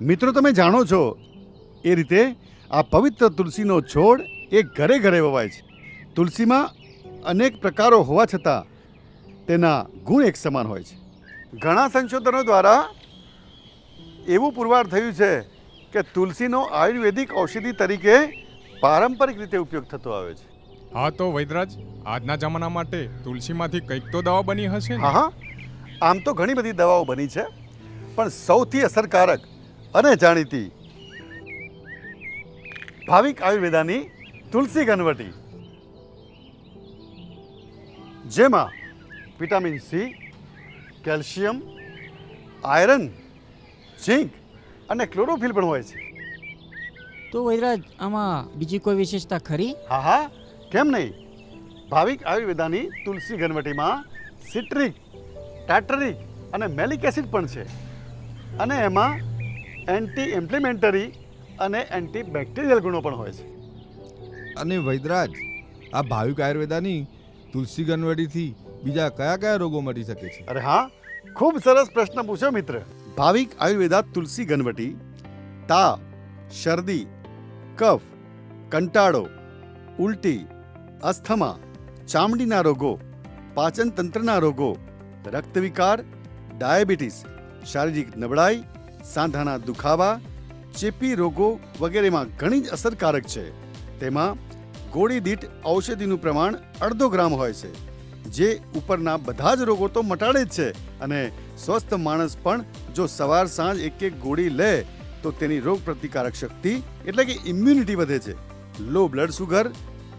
મિત્રો તમે જાણો છો એ રીતે આ પવિત્ર તુલસીનો છોડ એ ઘરે ઘરે વવાય છે. તુલસીમાં અનેક પ્રકારો હોવા છતાં તેના ગુણ એક સમાન હોય છે. ઘણા સંશોધનો દ્વારા એવું પુરવાર થયું છે કે તુલસીનો આયુર્વેદિક ઔષધિ તરીકે પારંપરિક રીતે ઉપયોગ થતો આવે છે. હા તો વૈદરાજ આજના જમાના માટે તુલસીમાંથી કંઈક તો દવા બની હશે હા હા. આમ તો ઘણી બધી દવાઓ બની છે પણ સૌથી અસરકારક અને જાણીતી. ભાવિક આયુર્વેદાની તુલસી ઘનવટી. જેમાં vitamin C calcium iron zinc અને ક્લોરોફિલ પણ હોય છે. તો વૈરાજ આમાં બીજી કોઈ વિશેષતા ખરી? હા હા. કેમ નહીં? ભાવિક આયુર્વેદાની તુલસી ઘનવટીમાં સિટ્રિક ટાટરિક અને મેલિક એસિડ પણ છે. અને એમાં એન્ટી ઇમ્પ્લિમેન્ટરી અને એન્ટી બેક્ટેરિયલ ગુણો પણ હોય છે. અને વૈદરાજ આ ભાવિક આયુર્વેદાની તુલસી ગણવટીથી બીજા કયા કયા રોગો મટી શકે છે? અરે હા ખૂબ સરસ પ્રશ્ન પૂછ્યો મિત્ર. ભાવિક આયુર્વેદા તુલસી ગણવટી તાવ શરદી કફ કંટાળો ઉલટી અસ્થમા ચામડીના રોગો પાચન તંત્રના રોગો રક્તવિકાર ડાયાબિટીસ શારીરિક નબળાઈ સાંધાના દુખાવા, ચેપી રોગો વગેરેમાં ઘણી જ અસરકારક છે. તેમાં ગોળી દીઠ ઔષધિનું પ્રમાણ અડધો ગ્રામ હોય છે, જે ઉપરના બધા જ રોગો તો મટાડે જ છે અને સ્વસ્થ માણસ પણ જો સવાર સાંજ એક એક ગોળી લે, તો તેની રોગ પ્રતિકારક શક્તિ એટલે કે ઇમ્યુનિટી વધે છે. લો બ્લડ સુગર,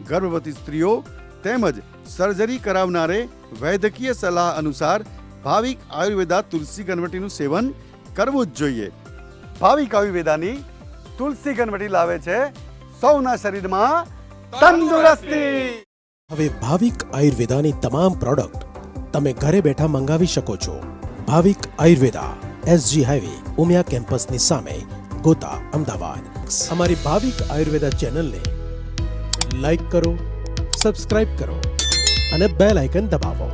ગર્ભવતી સ્ત્રીઓ તેમજ સર્જરી કરાવનારે વૈદ્યકીય સલાહ અનુસાર ભાવિક આયુર્વેદા તુલસી ગણવટીનું સેવન કરવું જ જોઈએ. ભાવિક આયુર્વેદાની તુલસી ગણવટી લાવે છે સૌના શરીરમાં તંદુરસ્તી. હવે ભાવિક આયુર્વેદાની તમામ પ્રોડક્ટ તમે ઘરે બેઠા મંગાવી શકો છો. ભાવિક આયુર્વેદા, એસજી હાઈવે, ઉમિયા કેમ્પસની સામે, ગોતા, અમદાવાદ. અમારી ભાવિક આયુર્વેદા ચેનલને લાઈક કરો, સબસ્ક્રાઇબ કરો અને બેલ આઇકન દબાવો.